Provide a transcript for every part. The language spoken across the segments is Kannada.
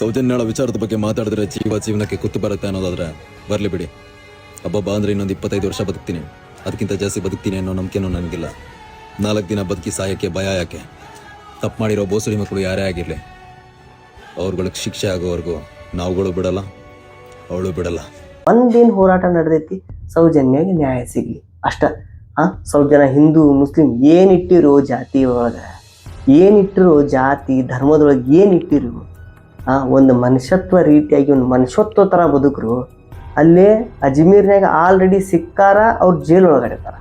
ಸೌಜನ್ಯಳ ವಿಚಾರದ ಬಗ್ಗೆ ಮಾತಾಡಿದ್ರೆ ಜೀವ ಜೀವನಕ್ಕೆ ಕುತ್ತು ಬರುತ್ತೆ ಅನ್ನೋದಾದ್ರೆ ಬರ್ಲಿ ಬಿಡಿ. ಹಬ್ಬಬ್ಬ ಅಂದ್ರೆ ಇನ್ನೊಂದು ಇಪ್ಪತ್ತೈದು ವರ್ಷ ಬದುಕ್ತೀನಿ. ಅದಕ್ಕಿಂತ ಜಾಸ್ತಿ ಬದುಕ್ತೀನಿ ಅನ್ನೋ ನಂಬಿಕೆನೂ ನನಗಿಲ್ಲ. ನಾಲ್ಕು ದಿನ ಬದುಕಿ ಸಾಯಕ್ಕೆ, ಭಯ ಯಾಕೆ? ತಪ್ಪು ಮಾಡಿರೋ ಬೋಸಡಿ ಮಕ್ಕಳು ಯಾರೇ ಆಗಿರಲಿ, ಅವ್ರುಗಳಿಗೆ ಶಿಕ್ಷೆ ಆಗೋವರೆಗೂ ನಾವುಗಳು ಬಿಡಲ್ಲ, ಅವಳು ಬಿಡಲ್ಲ. ಒಂದೇನು ಹೋರಾಟ ನಡೆದೈತಿ? ಸೌಜನ್ಯಾಗಿ ನ್ಯಾಯ ಸಿಗ್ಲಿ. ಅಷ್ಟ. ಆ, ಸೌಜನ್ಯ ಹಿಂದೂ, ಮುಸ್ಲಿಂ ಏನಿಟ್ಟಿರೋ ಜಾತಿ ಒಳಗೆ ಏನಿಟ್ಟಿರೋ ಜಾತಿ, ಧರ್ಮದೊಳಗೆ ಏನಿಟ್ಟಿರು ಆ, ಒಂದು ಮನುಷ್ಯತ್ವ ರೀತಿಯಾಗಿ, ಒಂದು ಮನುಷ್ಯತ್ವ ಥರ ಬದುಕರು, ಅಲ್ಲೇ ಅಜ್ಮೀರ್ನಾಗ ಆಲ್ರೆಡಿ ಸಿಕ್ಕಾರ, ಅವ್ರು ಜೈಲ್ ಒಳಗಡೆ ಇರ್ತಾರ.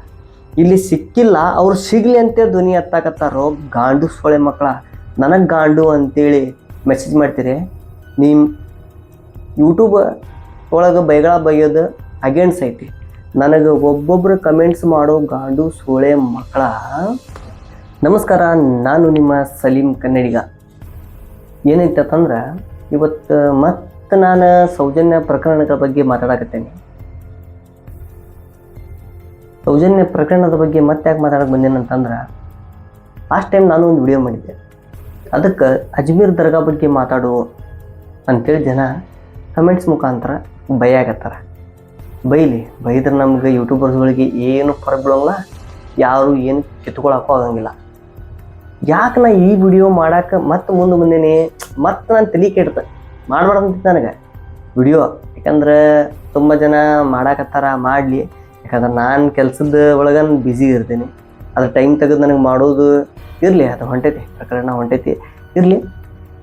ಇಲ್ಲಿ ಸಿಕ್ಕಿಲ್ಲ, ಅವ್ರು ಸಿಗ್ಲಿ ಅಂತ ಧ್ವನಿ ಹತ್ತಾಕತ್ತಾರೋ ಗಾಂಡು ಸೊಳೆ ಮಕ್ಕಳ. ನನಗೆ ಗಾಂಡು ಅಂತೇಳಿ ಮೆಸೇಜ್ ಮಾಡ್ತೀರಿ. ನಿಮ್ಮ ಯೂಟ್ಯೂಬ್ ಒಳಗೆ ಬೈಗಳ ಬೈಯೋದು ಅಗೇನ್ಸ್ ಐತಿ. ನನಗೆ ಒಬ್ಬೊಬ್ರು ಕಮೆಂಟ್ಸ್ ಮಾಡೋ ಗಾಂಡು ಸೋಳೆ ಮಕ್ಕಳ. ನಮಸ್ಕಾರ, ನಾನು ನಿಮ್ಮ ಸಲೀಂ ಕನ್ನಡಿಗ. ಏನೈತಂದ್ರೆ ಇವತ್ತು ಮತ್ತೆ ನಾನು ಸೌಜನ್ಯ ಪ್ರಕರಣಗಳ ಬಗ್ಗೆ ಮಾತಾಡಕತ್ತೇನೆ. ಸೌಜನ್ಯ ಪ್ರಕರಣದ ಬಗ್ಗೆ ಮತ್ತೆ ಯಾಕೆ ಮಾತಾಡಕ್ಕೆ ಬಂದೇನಂತಂದ್ರೆ, ಲಾಸ್ಟ್ ಟೈಮ್ ನಾನು ಒಂದು ವಿಡಿಯೋ ಮಾಡಿದ್ದೆ. ಅದಕ್ಕೆ ಅಜ್ಮೀರ್ ದರ್ಗಾ ಬಗ್ಗೆ ಮಾತಾಡು ಅಂತೇಳಿ ಜನ ಕಮೆಂಟ್ಸ್ ಮುಖಾಂತರ ಬೈಯಾಗತ್ತಾರ ಬೈಲಿ, ಬೈದ್ರೆ ನಮ್ಗೆ ಯೂಟ್ಯೂಬರ್ಸ್ಗಳಿಗೆ ಏನು ಫರಕ್ ಬೀಳೋಂಗಿಲ್ಲ, ಯಾರು ಏನು ಕಿತ್ಕೊಳಕ್ಕೂ ಆಗಂಗಿಲ್ಲ. ಯಾಕೆ ನಾ ಈ ವಿಡಿಯೋ ಮಾಡಕ್ಕೆ ಮತ್ತೆ ಮುಂದೆ ಬಂದೇನಿ? ಮತ್ತೆ ನಾನು ತಲೆ ಕೆಡ್ತ. ಮಾಡ್ಬಾರ್ದಂತ ನನಗೆ. ವಿಡಿಯೋ ಯಾಕಂದ್ರೆ ತುಂಬ ಜನ ಮಾಡಾಕತ್ತಾರ, ಮಾಡಲಿ. ಯಾಕಂದ್ರೆ ನಾನು ಕೆಲಸದ ಒಳಗೆ ಬ್ಯುಸಿ ಇರ್ತೀನಿ. ಅದ್ರ ಟೈಮ್ ತೆಗೆದು ನನಗೆ ಮಾಡೋದು ಇರಲಿ, ಅದು ಹೊಂಟೈತಿ. ಪ್ರಕರಣ ಹೊಂಟೈತಿ. ಇರಲಿ.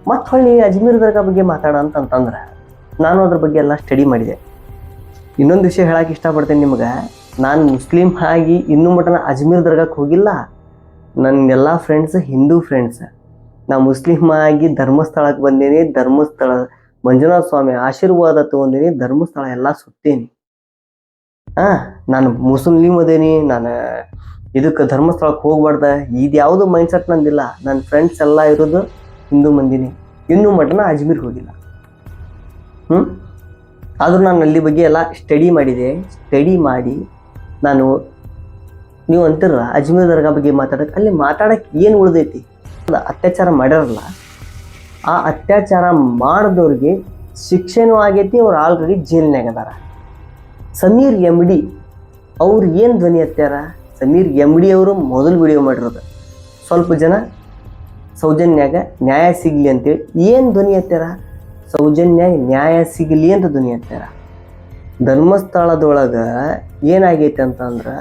ಮತ್ತೆ ಹೊಳ್ಳಿ ಅಜ್ಮೀರ್ ದರ್ಗಾ ಬಗ್ಗೆ ಮಾತಾಡ ಅಂತಂತಂದ್ರೆ ನಾನು ಅದ್ರ ಬಗ್ಗೆ ಎಲ್ಲ ಸ್ಟಡಿ ಮಾಡಿದೆ. ಇನ್ನೊಂದು ವಿಷಯ ಹೇಳಕ್ಕೆ ಇಷ್ಟಪಡ್ತೀನಿ ನಿಮ್ಗೆ. ನಾನು ಮುಸ್ಲಿಂ ಆಗಿ ಇನ್ನೂ ಮಟನ ಅಜ್ಮೀರ್ ದರ್ಗಾಕ್ಕೆ ಹೋಗಿಲ್ಲ. ನನ್ನ ಎಲ್ಲ ಫ್ರೆಂಡ್ಸ್ ಹಿಂದೂ ಫ್ರೆಂಡ್ಸ್ ನಾ ಮುಸ್ಲಿಮ್ ಆಗಿ ಧರ್ಮಸ್ಥಳಕ್ಕೆ ಬಂದೀನಿ, ಧರ್ಮಸ್ಥಳ, ಮಂಜುನಾಥ ಸ್ವಾಮಿ ಆಶೀರ್ವಾದ ತಗೊಂಡೀನಿ, ಧರ್ಮಸ್ಥಳ ಎಲ್ಲ ಸುತ್ತೇನಿ. ಹಾ ನಾನು ಮುಸ್ಲಿಂ ಅದೇನಿ, ನಾನು ಇದಕ್ಕೆ ಧರ್ಮಸ್ಥಳಕ್ಕೆ ಹೋಗ್ಬಾರ್ದ, ಇದು ಯಾವುದು ಮೈಂಡ್ ಸೆಟ್ ನಂದಿಲ್ಲ. ನನ್ನ ಫ್ರೆಂಡ್ಸ್ ಎಲ್ಲ ಇರೋದು ಹಿಂದೂ ಮಂದಿನಿ. ಇನ್ನೂ ಮಟನ ಅಜ್ಮೀರ್ ಹೋಗಿಲ್ಲ. ಹ್ಞೂ ಆದರೂ ನಾನು ಅಲ್ಲಿ ಬಗ್ಗೆ ಎಲ್ಲ ಸ್ಟಡಿ ಮಾಡಿದೆ. ಸ್ಟಡಿ ಮಾಡಿ, ನಾನು ನೀವು ಅಂತಿರ ಅಜ್ಮೀರ್ ದರ್ಗಾ ಬಗ್ಗೆ ಮಾತಾಡಕ್ಕೆ ಅಲ್ಲಿ ಮಾತಾಡಕ್ಕೆ ಏನು ಉಳಿದೈತಿ? ಅತ್ಯಾಚಾರ ಮಾಡ್ಯಾರಲ್ಲ, ಆ ಅತ್ಯಾಚಾರ ಮಾಡಿದವ್ರಿಗೆ ಶಿಕ್ಷೆನೂ ಆಗೈತಿ, ಅವ್ರು ಆಲ್ರೆಡಿ ಜೈಲಿನಾಗ ಅದಾರ. ಸಮೀರ್ ಎಂ ಡಿ, ಅವ್ರು ಏನು ಧ್ವನಿ ಹತ್ಯಾರ ಸಮೀರ್ ಎಂ ಡಿ ಅವರು ಮೊದಲು ವಿಡಿಯೋ ಮಾಡಿರೋದು. ಸ್ವಲ್ಪ ಜನ ಸೌಜನ್ಯಾಗ ನ್ಯಾಯ ಸಿಗಲಿ ಅಂತೇಳಿ ಏನು ಧ್ವನಿ ಹತ್ಯಾರ ಸೌಜನ್ಯ ನ್ಯಾಯ ಸಿಗಲಿ ಅಂತ ಧ್ವನಿ ಹತ್ಯಾರ ಧರ್ಮಸ್ಥಳದೊಳಗೆ ಏನಾಗೈತೆ ಅಂತಂದ್ರೆ,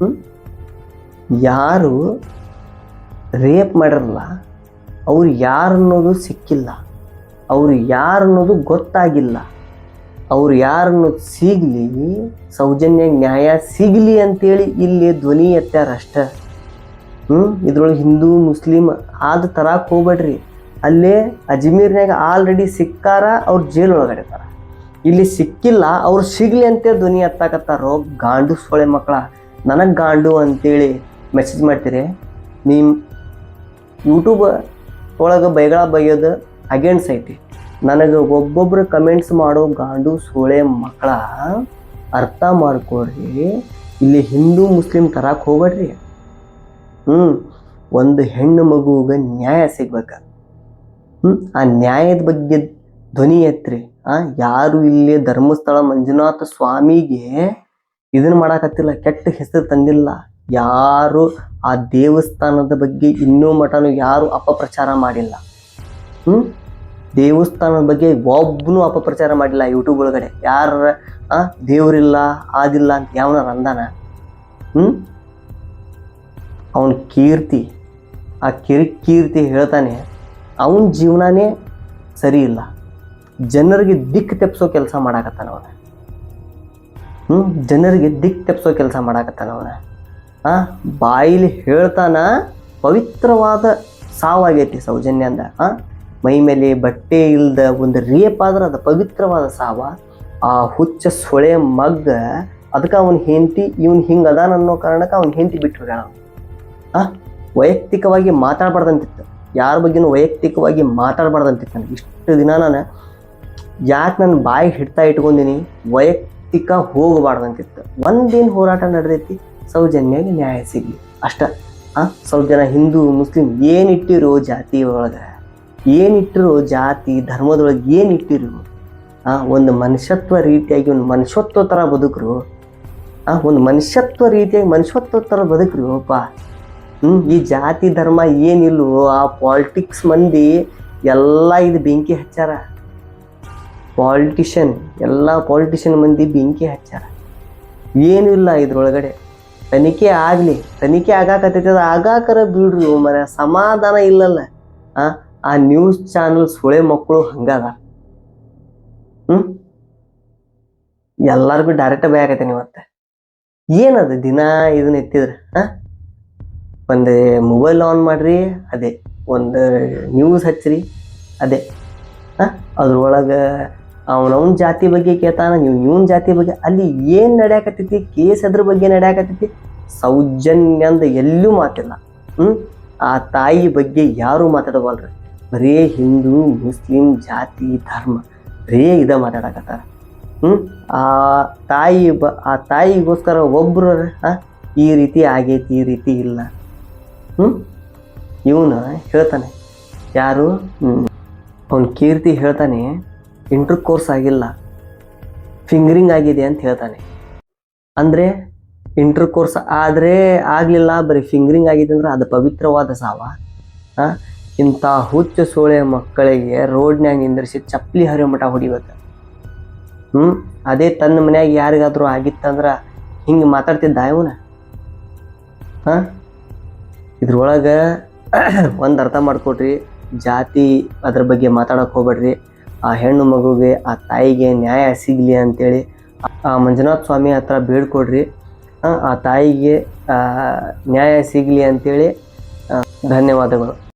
ಹ್ಮ್? ಯಾರು ರೇಪ್ ಮಾಡಿರಲ್ಲ, ಅವ್ರು ಯಾರು ಅನ್ನೋದು ಸಿಕ್ಕಿಲ್ಲ. ಅವ್ರು ಯಾರು ಅನ್ನೋದು ಗೊತ್ತಾಗಿಲ್ಲ. ಅವ್ರು ಯಾರನ್ನೋದು ಸಿಗಲಿ, ಸೌಜನ್ಯ ನ್ಯಾಯ ಸಿಗಲಿ ಅಂತೇಳಿ ಇಲ್ಲಿ ಧ್ವನಿ ಎತ್ತಾರ ಅಷ್ಟ. ಹ್ಞೂ ಇದ್ರೊಳಗೆ ಹಿಂದೂ, ಮುಸ್ಲಿಂ ಆದ ತರಕ್ಕೆ ಹೋಗ್ಬೇಡ್ರಿ. ಅಲ್ಲೇ ಅಜ್ಮೀರ್ನಾಗ ಆಲ್ರೆಡಿ ಸಿಕ್ಕಾರ, ಅವ್ರು ಜೈಲ್ ಒಳಗಡೆ ಇರ್ತಾರ. ಇಲ್ಲಿ ಸಿಕ್ಕಿಲ್ಲ, ಅವ್ರು ಸಿಗಲಿ ಅಂತ ಧ್ವನಿ ಎತ್ತಾಕತ್ತಾರೋ ಗಾಂಡು ಸೊಳೆ ಮಕ್ಕಳ. ನನಗೆ ಗಾಂಡು ಅಂತೇಳಿ ಮೆಸೇಜ್ ಮಾಡ್ತೀರಿ. ನಿಮ್ಮ ಯೂಟ್ಯೂಬ್ ಒಳಗೆ ಬೈಗಳ ಬೈಯೋದು ಅಗೇನ್ಸ್ ಐತಿ. ನನಗೆ ಒಬ್ಬೊಬ್ರು ಕಮೆಂಟ್ಸ್ ಮಾಡೋ ಗಾಂಡು ಸೋಳೆ ಮಕ್ಕಳ ಅರ್ಥ ಮಾಡ್ಕೊಡ್ರಿ ಇಲ್ಲಿ ಹಿಂದೂ ಮುಸ್ಲಿಂ ತರಕ್ಕೆ ಹೋಗ್ಬೇಡ್ರಿ. ಹ್ಞೂ ಒಂದು ಹೆಣ್ಣು ಮಗುಗೆ ನ್ಯಾಯ ಸಿಗ್ಬೇಕು. ಹ್ಞೂ ಆ ನ್ಯಾಯದ ಬಗ್ಗೆ ಧ್ವನಿ ಎತ್ರಿ. ಆ, ಯಾರು ಇಲ್ಲಿ ಧರ್ಮಸ್ಥಳ ಮಂಜುನಾಥ ಸ್ವಾಮಿಗೆ ಇದನ್ನ ಮಾಡಕತ್ತಿಲ್ಲ, ಕೆಟ್ಟ ಹೆಸರು ತಂದಿಲ್ಲ. ಯಾರು ಆ ದೇವಸ್ಥಾನದ ಬಗ್ಗೆ ಇನ್ನೂ ಮಠನೂ ಯಾರು ಅಪಪ್ರಚಾರ ಮಾಡಿಲ್ಲ. ಹ್ಞೂ ದೇವಸ್ಥಾನದ ಬಗ್ಗೆ ಒಬ್ಬನೂ ಅಪಪ್ರಚಾರ ಮಾಡಿಲ್ಲ ಯೂಟ್ಯೂಬ್ ಒಳಗಡೆ. ಯಾರ ದೇವರಿಲ್ಲ, ಆದಿಲ್ಲ ಅಂತ ಯಾವನ ಅಂದಾನ ಹ್ಞೂ ಅವನ ಕೀರ್ತಿ, ಆ ಕಿರಿ ಕೀರ್ತಿ ಹೇಳ್ತಾನೆ, ಅವನ ಜೀವನನೇ ಸರಿ ಇಲ್ಲ. ಜನರಿಗೆ ದಿಕ್ಕು ತೆಪ್ಸೋ ಕೆಲಸ ಮಾಡಾಕತ್ತಾನ ಅವನ. ಹ್ಞೂ ಜನರಿಗೆ ದಿಕ್ಕು ತೆಪ್ಸೋ ಕೆಲಸ ಮಾಡಾಕತ್ತಾನ ಅವನ. ಆ ಬಾಯಿಲಿ ಹೇಳ್ತಾನ ಪವಿತ್ರವಾದ ಸಾವಾಗೈತಿ ಸೌಜನ್ಯ ಅಂದ. ಮೈ ಮೇಲೆ ಬಟ್ಟೆ ಇಲ್ದ ಒಂದು ರೇಪ್ ಆದ್ರೆ ಅದು ಪವಿತ್ರವಾದ ಸಾವ. ಆ ಹುಚ್ಚ ಸೊಳೆ ಮಗ್ಗ, ಅದಕ್ಕೆ ಅವನ ಹೆಂಡತಿ, ಇವನು ಹಿಂಗೆ ಅದಾನ ಅನ್ನೋ ಕಾರಣಕ್ಕೆ ಅವನ ಹೆಂಡತಿ ಬಿಟ್ಟು ಹೋಗ್ಯಾಳ ಆ, ವೈಯಕ್ತಿಕವಾಗಿ ಮಾತಾಡ್ಬಾರ್ದಂತಿತ್ತು. ಯಾರ ಬಗ್ಗೆನೂ ವೈಯಕ್ತಿಕವಾಗಿ ಮಾತಾಡ್ಬಾರ್ದಂತಿತ್ತು ನನಗೆ. ಇಷ್ಟು ದಿನ ನಾನು ಯಾಕೆ ನನ್ನ ಬಾಯಿ ಹಿಡ್ತಾ ಇಟ್ಕೊಂಡಿನಿ, ವೈಯಕ್ತಿಕ ಹೋಗಬಾರ್ದಂತಿತ್ತು. ಒಂದೇನು ಹೋರಾಟ ನಡೆದೈತಿ? ಸೌಜನ್ಯಗೆ ನ್ಯಾಯ ಸಿಗಲಿ. ಅಷ್ಟ. ಆ ಜನ ಹಿಂದೂ, ಮುಸ್ಲಿಂ ಏನಿಟ್ಟಿರೋ ಜಾತಿ ಒಳಗೆ, ಏನಿಟ್ಟಿರೋ ಜಾತಿ, ಧರ್ಮದೊಳಗೆ ಏನಿಟ್ಟಿರು, ಆ, ಒಂದು ಮನುಷ್ಯತ್ವ ರೀತಿಯಾಗಿ, ಒಂದು ಮನುಷ್ಯತ್ವ ಥರ ಬದುಕರು, ಆ, ಒಂದು ಮನುಷ್ಯತ್ವ ರೀತಿಯಾಗಿ ಮನುಷ್ಯತ್ವ ಥರ ಬದುಕ್ರಿ, ಅಪ್ಪ. ಹ್ಞೂ ಈ ಜಾತಿ, ಧರ್ಮ ಏನಿಲ್ವೋ ಆ ಪಾಲಿಟಿಕ್ಸ್ ಮಂದಿ ಎಲ್ಲ ಇದು ಬೆಂಕಿ ಹಚ್ಚಾರ. ಪಾಲಿಟಿಷನ್ ಎಲ್ಲ ಪಾಲಿಟಿಷನ್ ಮಂದಿ ಬೆಂಕಿ ಹಚ್ಚಾರ. ಏನೂ ಇಲ್ಲ ಇದ್ರೊಳಗಡೆ. ತನಿಖೆ ಆಗಲಿ, ತನಿಖೆ ಆಗಾಕತ್ತೈತಿ ಅದು ಆಗಾಕರ ಬಿಡ್ರಿ ಮರ ಸಮಾಧಾನ ಇಲ್ಲಲ್ಲ. ಆ ನ್ಯೂಸ್ ಚಾನಲ್ ಸುಳೆ ಮಕ್ಕಳು ಹಂಗದ. ಹ್ಮ್? ಎಲ್ಲಾರ್ಗು ಡೈರೆಕ್ಟ್ ಬೇಕೈತೆ ಇವತ್ತು ಏನದು ದಿನ ಇದನ್ನ ಎತ್ತಿದ್ರೆ? ಹಾ ಒಂದು ಮೊಬೈಲ್ ಆನ್ ಮಾಡ್ರಿ, ಅದೇ ಒಂದು ನ್ಯೂಸ್ ಹಚ್ಚಿರಿ, ಅದೇ. ಹಾಂ ಅದ್ರೊಳಗೆ ಅವನವನ ಜಾತಿ ಬಗ್ಗೆ ಕೇಳ್ತಾನ ನೀವು ಇವನ್ ಜಾತಿ ಬಗ್ಗೆ, ಅಲ್ಲಿ ಏನು ನಡೆಯಕತ್ತೈತಿ, ಕೇಸ್ ಅದ್ರ ಬಗ್ಗೆ ನಡೆಯಕತ್ತೈತಿ, ಸೌಜನ್ಯ ಅಂದ ಎಲ್ಲೂ ಮಾತಿಲ್ಲ. ಹ್ಞೂ ಆ ತಾಯಿ ಬಗ್ಗೆ ಯಾರು ಮಾತಾಡಬಲ್ರಿ ಬರೇ ಹಿಂದೂ, ಮುಸ್ಲಿಂ ಜಾತಿ, ಧರ್ಮ, ಬರೇ ಇದ ಮಾತಾಡಕತ್ತಾರ. ಹ್ಞೂ ಆ ತಾಯಿ ಬ, ಆ ತಾಯಿಗೋಸ್ಕರ ಒಬ್ರು ಆ, ಈ ರೀತಿ ಆಗೈತಿ, ಈ ರೀತಿ ಇಲ್ಲ. ಹ್ಞೂ ಇವನ ಹೇಳ್ತಾನೆ. ಯಾರು? ಅವನ ಕೀರ್ತಿ ಹೇಳ್ತಾನೆ ಇಂಟರ್ ಕೋರ್ಸ್ ಆಗಿಲ್ಲ. ಫಿಂಗರಿಂಗ್ ಆಗಿದೆ ಅಂತ ಹೇಳ್ತಾನೆ. ಅಂದರೆ ಇಂಟರ್ ಕೋರ್ಸ್ ಆದರೆ ಆಗಲಿಲ್ಲ, ಬರೀ ಫಿಂಗರಿಂಗ್ ಆಗಿದೆ ಅಂದ್ರೆ ಅದು ಪವಿತ್ರವಾದ ಸಾವ. ಇಂಥ ಹುಚ್ಚ ಸೋಳೆ ಮಕ್ಕಳಿಗೆ ರೋಡ್ನ್ಯಾಗ ನಿಂದ್ರಿಸಿ ಚಪ್ಪಲಿ ಹರಿಯೋ ಮಠ ಹೊಡಿಬೇಕು. ಹ್ಞೂ ಅದೇ ತನ್ನ ಮನ್ಯಾಗ ಯಾರಿಗಾದರೂ ಆಗಿತ್ತಂದ್ರೆ ಹಿಂಗೆ ಮಾತಾಡ್ತಿದ್ದ ಇವನ? ಹಾಂ? ಇದ್ರೊಳಗೆ ಒಂದು ಅರ್ಥ ಮಾಡ್ಕೊಡ್ರಿ ಜಾತಿ ಅದ್ರ ಬಗ್ಗೆ ಮಾತಾಡೋಕೆ ಹೋಗ್ಬೇಡ್ರಿ. ಆ ಹೆಣ್ಣು ಮಗುಗೆ ಆ ತಾಯಿಗೆ ನ್ಯಾಯ ಸಿಗ್ಲಿ ಅಂತೇಳಿ ಆ ಮಂಜುನಾಥ ಸ್ವಾಮಿ ಹತ್ರ ಬೇಡ್ಕೊಡ್ರಿ ಆ, ತಾಯಿಗೆ ನ್ಯಾಯ ಸಿಗ್ಲಿ ಅಂತೇಳಿ ಆ, ಧನ್ಯವಾದಗಳು.